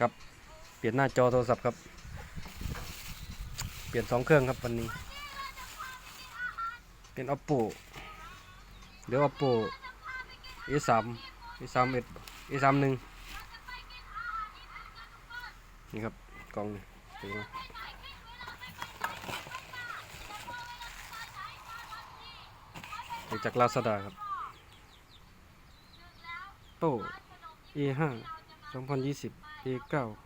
ครับ เปลี่ยนหน้าจอโทรศัพท์ครับ เปลี่ยนสองเครื่องครับวันนี้ เป็น oppo เดี๋ยว oppo a 3 a 3 s a 3 1นี่ครับกล่องนี่เป็นไงจากลาซาด้าครับ โต้ a 5 2020 a 9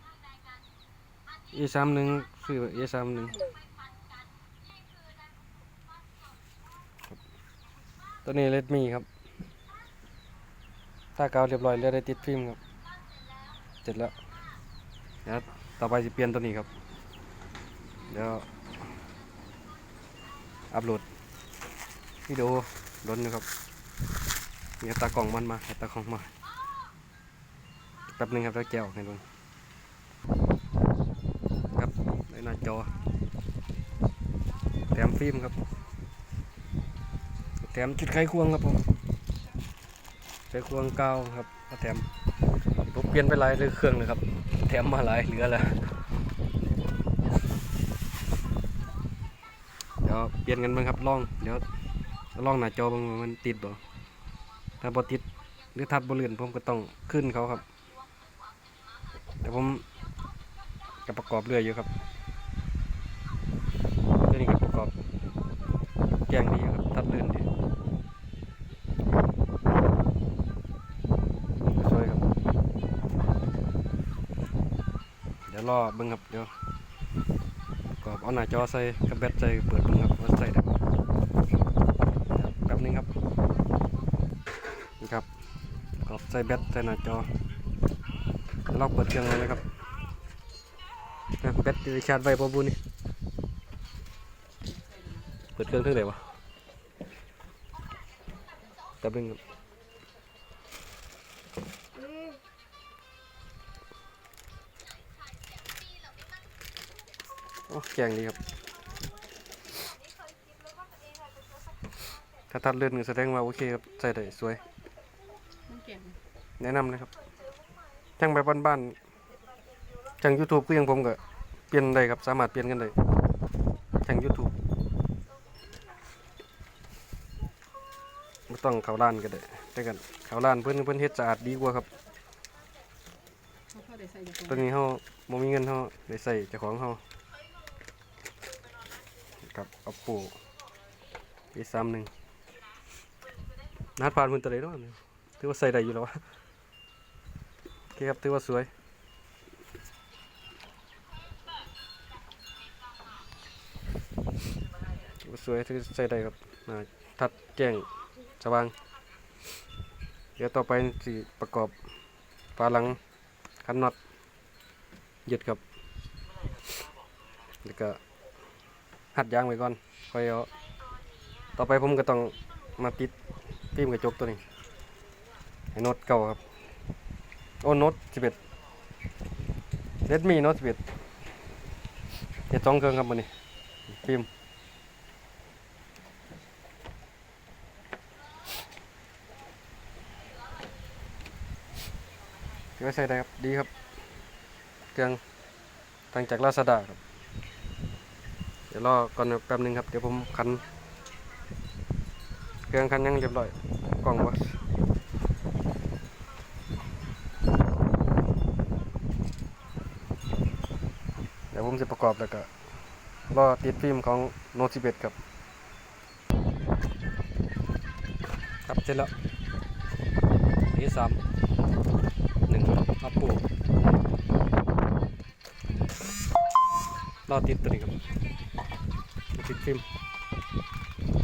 a 3 1ซื้อ a 3 1ตัวนี้ Redmi ครับ ถ้าเกาเรียบร้อยแล้วได้ติดฟิล์มครับ เสร็จแล้วเดี๋ยวต่อไปจะเปลี่ยนตัวนี้ครับ เดี๋ยว อัพโหลดวิดีโอล้นอยู่ครับมีตากล่องมันมาตากล่องมา แป๊บนึงครับแล้วแกะออกให้ดูครับในหน้าจอแถมฟิล์มครับแถมจุดไขควงครับผมไขควงเก้าครับแถมผมเปลี่ยนไปหลายเลยเครื่องเลยครับ แถมมาหลายเหลือแล้วเดี๋ยวเปลี่ยนกันบ้างครับลองเดี๋ยวลองหน้าจอบ้างมันติดบ่ถ้าบ่ติดหรือทัดบ่เลื่อนผมก็ต้องขึ้นเขาครับ แต่ผมกับประกอบเรืออยู่ครับตัวนี้กับประกอบแกงดีครับทัดเลื่อนดีสวยครับ เดี๋ยวรอเบิ้งครับเดี๋ยวประกอบเอาหน้าจอใส่กับแบตใส่เปิดเบิ้งครับว่าใส่ได้บ่แป๊บนึงครับนี่ครับประกอบใส่แบตใส่หน้าจอ ลองเปิดเครื่องเลยนะครับนะแบตจะชาร์จไว้ปะบุนี่เปิดเครื่องเท่าไหร่วะแป๊บนึงครับโอ้แกงดีครับ ถ้าทัดเลื่อนก็แสดงว่าโอเคครับ ใส่ได้สวยมันเก่งแนะนำนะครับ ช่งแบบบ้านๆช่ง YouTube ก็ยังผมก็เปลี่ยนได้ครับสามารถเปลี่ยนกันได้ช่ง YouTube ไม่ต้องเขาล้านก็ได้ได้กันเขาล้านเพื่อนเพื่อนเฮ็ดสะอาดดีกว่าครับตัวนี้เฮาบ่มีเงินเฮาได้ใส่เจ้าของเฮากับ Oppo A31 นัดผ่านเพิ่นตัวใดเนาะถือว่าใส่ได้อยู่แล้ววะ เคครับถือว่าสวยสวยที่ใส่ได้ครับทัดแจ้งสว่าง เดี๋ยวต่อไปสิประกอบฝาหลังคันน็อตยึดครับแล้วก็หัดยางไว้ก่อนค่อยเอาต่อไปผมก็ต้องมาติดฟิล์มกระจกตัวนี้ให้โน้ตเก่าครับ โอ้โน้ตสิบเอ็ดเรดมี่โน้ตสิบเอ็ดเจ็ดสองเครื่องครับมันนี่ฟิล์มถือว่าใช้ได้ครับ ดีครับ เครื่องตั้งจากลาซาด้าครับ เดี๋ยวรอก่อนแป๊บนึงครับ เดี๋ยวผมคัน เครื่องคันยังเรียบร้อย กล่องวัด เดี๋ยวผมจะประกอบแล้วก็รอติดฟิล์มของโน้ต11 ครับ ครับเสร็จแล้วนี่สามหนึ่งอัปปูรอติดตัวนี้ครับติดฟิล์ม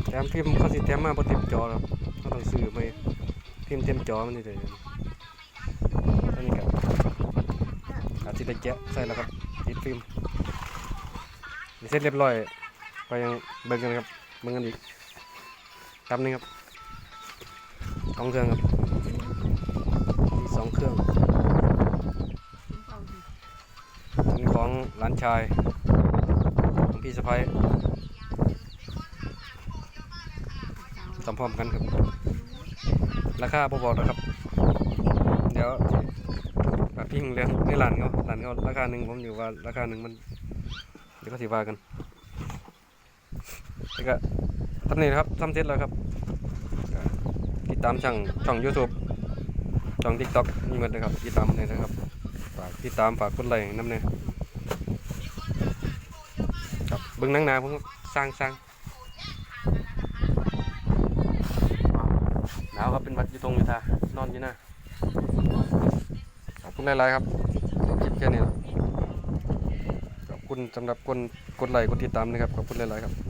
แถมฟิล์มเขาสิแถมมาบนเต็มจอครับเขาต้องซื้อไปฟิล์มเต็มจอมันนี่เลยตันี้ครับอาจจะได้แกะใส่แล้วครับติดฟิล์ม เสร็จเรียบร้อยไปยังเบิ่งกันครับเบิ่งกันอีกแป๊บนึงครับสองเครื่องครับมีสองเครื่องเป็นของหลานชายของพี่สะพ้ายสัมพร้อมกันครับ ราคาบบอกนะครับ เดี๋ยวปลาปิ้งเรื่องในร้านเขาร้านเขาราคาหนึ่งผมอยู่ว่าราคาหนึ่งมัน ดี๋ยวก็สิว่ากันแล้วก็ทำนี่นะครับทำเสร็จแล้วครับก็ติดตามช่องช่อง YouTube ช่อง TikTok มีหมดนะครับ ติดตามเลยนะครับ ฝากติดตามฝากกดไลค์น้ำเนี่ยครับเบิ้งหนังหนาผมก็สร้างสร้างหนาวครับเป็นหวัดอยู่ตรงอยู่ทานอนอยู่นะขอบคุณหลายๆครับคลิปแค่นี้แหละขอบ คุณสำหรับคนกดไลค์กดติดตามนะครับขอบคุณหลายๆครับ